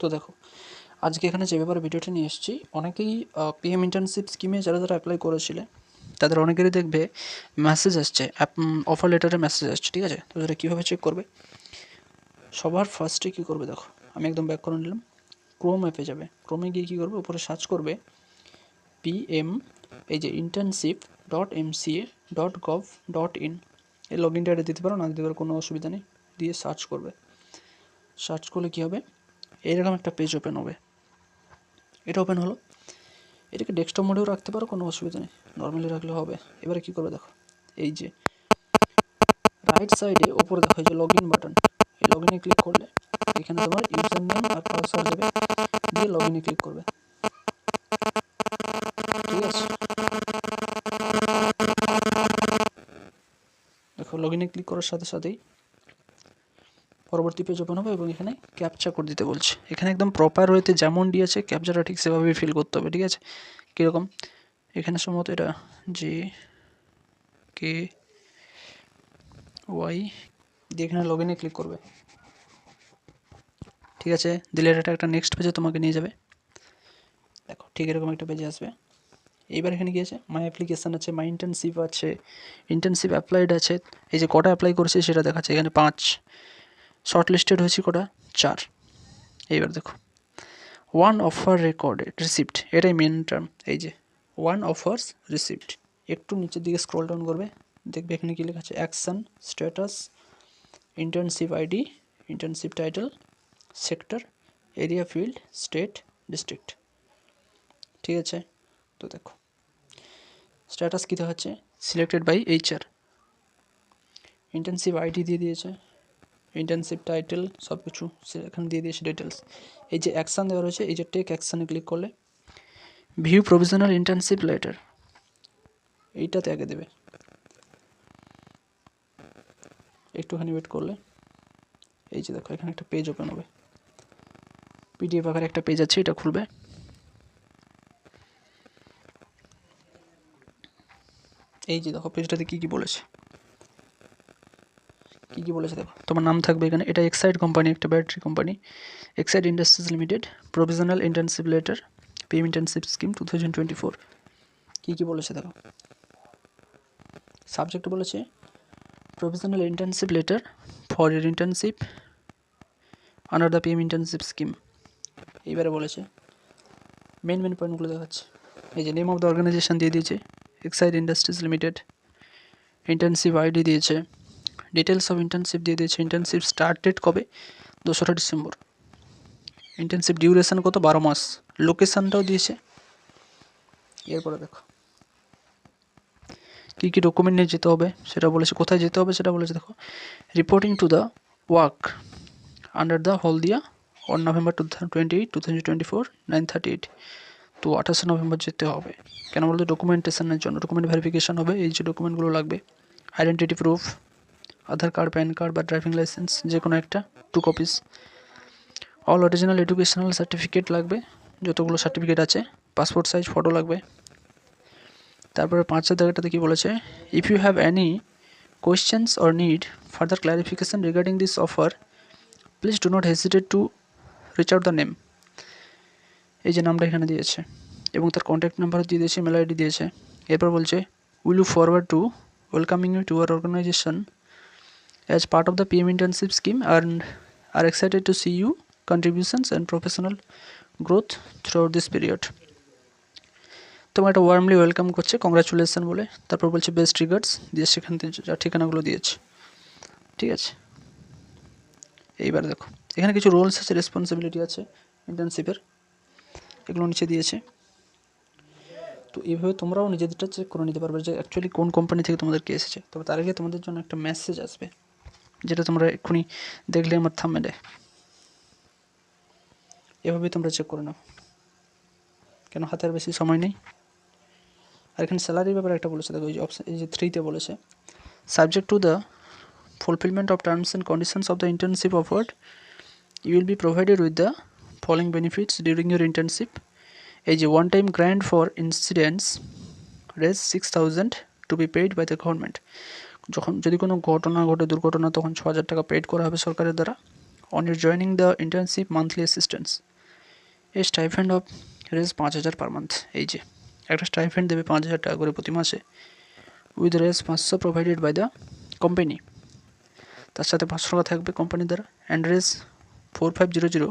তো দেখো, আজকে এখানে যে ব্যাপারে ভিডিওটা নিয়ে এসেছি, অনেকেই পিএম ইন্টার্নশিপ স্কিমে যারা যারা অ্যাপ্লাই করেছিলে, তাদের অনেকেরই দেখবে মেসেজ আসছে অফার লেটারে মেসেজ আসছে, ঠিক আছে? তো সেটা কীভাবে চেক করবে? সবার ফার্স্টে কী করবে দেখো, আমি একদম ব্যাক করে নিলাম ক্রোম অ্যাপে যাবে। ক্রোমে গিয়ে কী করবে? উপরে সার্চ করবে পিএম এই যে internship dot MCA dot gov dot in এই লগ ইনটা দিতে পারো, না দিতে পারো কোনো অসুবিধা নেই, দিয়ে সার্চ করবে। সার্চ করলে কী হবে? এইরকম একটা পেজ ওপেন হবে। এটা ওপেন হলো। এটাকে ডেস্কটপ মোডেও রাখতে পারো, কোনো অসুবিধা নেই। নর্মালি রাখলে হবে। এবারে কী করবে দেখো? এই যে রাইট সাইডে ওপরে দেখো যে লগ ইন বাটন এই লগ ইনে ক্লিক করলে এখানে তোমার ইউজার নেম আর পাসওয়ার্ড দেবে দিয়ে লগ ইনে ক্লিক করবে। ঠিক আছে? দেখো লগ ইনে ক্লিক করার সাথে সাথেই পরবর্তী পেজ ওপেন হবে এবং এখানে ক্যাপচা করে দিতে বলছে। এখানে একদম প্রপার ওয়েতে যেমন দিয়েছে ক্যাপচাটা ঠিক সেভাবেই ফিল করতে হবে, ঠিক আছে? কীরকম? এখানে সম্ভবত এটা যে কে ওয়াই দিয়ে এখানে লগ ইনে ক্লিক করবে। ঠিক আছে? দিলে এটা একটা নেক্সট পেজে তোমাকে নিয়ে যাবে। দেখো, ঠিক এরকম একটা পেজে আসবে। এইবার এখানে কি আছে? মাই অ্যাপ্লিকেশান আছে মাই ইন্টার্নশিপ আছে ইন্টার্নশিপ অ্যাপ্লাইড আছে। এই যে কটা অ্যাপ্লাই করেছে সেটা দেখাচ্ছে। এখানে পাঁচ। শর্ট লিস্টেড হয়েছে কটা চার। এইবার দেখো। ওয়ান অফার রেকর্ডেড রিসিপ্ট এটাই মেন টার্ম এই যে। ওয়ান অফার্স রিসিপ্ট একটু নিচের দিকে স্ক্রল ডাউন করবে, দেখবে এখানে কী লেখা আছে? Action status internship ID internship title sector area field state district ঠিক আছে? তো দেখো। স্ট্যাটাস কী দেখাচ্ছে? Selected by HR internship ID দিয়ে দিয়েছে। ইন্টার্নশিপ টাইটেল সব কিছু এখানে দিয়ে দিয়েছে ডিটেলস এই যে অ্যাকশান দেওয়া রয়েছে, এই যে টেক অ্যাকশানে ক্লিক করলে ভিউ প্রভিশনাল ইন্টার্নশিপ লেটার এইটাতে আগে দেবে। একটুখানি ওয়েট করলে, এই যে দেখো, এখানে একটা পেজ ওপেন হবে। পিডিএফ আকারে একটা পেজ আছে, এটা খুলবে। এই যে দেখো পেজটাতে কী কী বলেছে? কী বলেছে দেখো? তোমার নাম থাকবে এখানে, এটা এক্সাইড কোম্পানি একটা battery company Exide Industries Limited provisional internship letter PM internship scheme two thousand twenty four কী কী বলেছে দেখো? সাবজেক্ট বলেছে provisional internship letter for year internship under the PM internship scheme এইবারে বলেছে মেন মেন পয়েন্টগুলো দেখাচ্ছে। এই যে নেম অফ দ্য অর্গানাইজেশন দিয়ে দিয়েছে Exide Industries Limited internship ID দিয়েছে। ডিটেলস অফ ইন্টার্নশিপ দিয়ে দিয়েছে। ইন্টার্নশিপ স্টার্ট ডেট কবে? দোসরা ডিসেম্বর। ইন্টার্নশিপ ডিউরেশন কত? বারো মাস। লোকেশানটাও দিয়েছে। এরপরে দেখো। কী কী ডকুমেন্ট নিয়ে যেতে হবে সেটা বলেছে। কোথায় যেতে হবে সেটা বলেছে দেখো। Reporting to the work under the Haldia one November two twenty eight two thousand twenty four nine thirty eight তো আঠাশে নভেম্বর যেতে হবে। কেন বলতো? ডকুমেন্টেশনের জন্য। ডকুমেন্ট ভেরিফিকেশান হবে। এই যে ডকুমেন্টগুলো লাগবে। Identity proof Aadhaar card, PAN card বা ড্রাইভিং লাইসেন্স যে কোনো একটা two copies all original educational certificate লাগবে, যতগুলো সার্টিফিকেট আছে পাসপোর্ট সাইজ ফটো লাগবে। তারপরে পাঁচের জায়গাটাতে কী বলেছে? If you have any questions or need further clarification regarding this offer please do not hesitate to reach out the name এই যে নামটা এখানে দিয়েছে, এবং তার কন্ট্যাক্ট নাম্বারও দিয়ে দিয়েছে ইমেল আইডি দিয়েছে। এরপর বলছে will you forward to welcoming you to our organization as part of the PM internship scheme and are excited to see you, contributions and professional growth throughout this period. তোমার একটা warmly welcome করছে congratulation বলে। তারপর বলছে best regards দিয়ে সেখান থেকে ঠিকানাগুলো দিয়েছে। ঠিক আছে? এইবার দেখো। এখানে কিছু রোলস আছে রেসপন্সিবিলিটি আছে ইন্টার্নশিপের এগুলো নিচে দিয়েছে। তো এইভাবে তোমরাও নিজেদেরটা চেক করে নিতে পারবে যে অ্যাকচুয়ালি কোন কোম্পানি থেকে তোমাদেরকে এসেছে। তবে তার আগে তোমাদের জন্য একটা মেসেজ আসবে। যেটা তোমরা এক্ষুনি দেখলে আমার থামে এভাবেই তোমরা চেক করে নাও। কেন হাতের বেশি সময় নেই? আর এখানে স্যালারির ব্যাপারে একটা বলেছে, দেখো এই যে অপশন এই যে থ্রিতে বলেছে subject to the fulfilment of terms and conditions of the internship offered you will be provided with the following benefits during your internship এই যে one time grant for incidents Rs six thousand to be paid by the government যখন যদি কোনো ঘটনা ঘটে, দুর্ঘটনা, তখন ছ হাজার টাকা পেড করা হবে সরকারের দ্বারা। On your joining the internship monthly assistance এই স্টাইফেন্ড অফ রেজ পাঁচ হাজার পার মান্থ এই যে, একটা স্টাইফেন্ড দেবে পাঁচ হাজার টাকা করে প্রতি মাসে উইথ রেজ পাঁচশো প্রোভাইডেড বাই দ্য কোম্পানি তার সাথে পাঁচশো টাকা থাকবে কোম্পানির দ্বারা। And Rs four five zero zero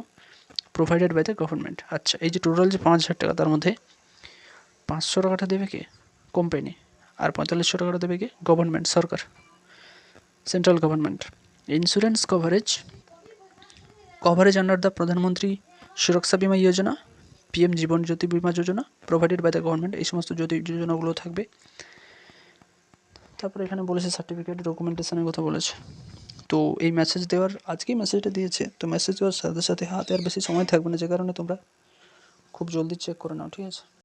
provided by the government আচ্ছা এই যে টোটাল যে পাঁচ হাজার টাকা, তার মধ্যে পাঁচশো টাকাটা দেবে কে? কোম্পানি আর পঁয়তাল্লিশশো টাকাটা দেবে কে? Government Sarkar. Central government insurance coverage coverage under the Pradhan Mantri Suraksha Bima Yojana PM Jeevan Jyoti Bima Yojana provided by the government এই সমস্ত জ্যোতি যোজনাগুলো থাকবে। তারপরে এখানে বলেছে সার্টিফিকেট ডকুমেন্টেশনের কথা বলেছে। তো এই মেসেজ দেওয়ার আজকেই মেসেজটা দিয়েছে। তো মেসেজ দেওয়ার সাথে সাথে হাতে আর বেশি সময় থাকবে না, যে কারণে তোমরা খুব জলদি চেক করে নাও, ঠিক আছে?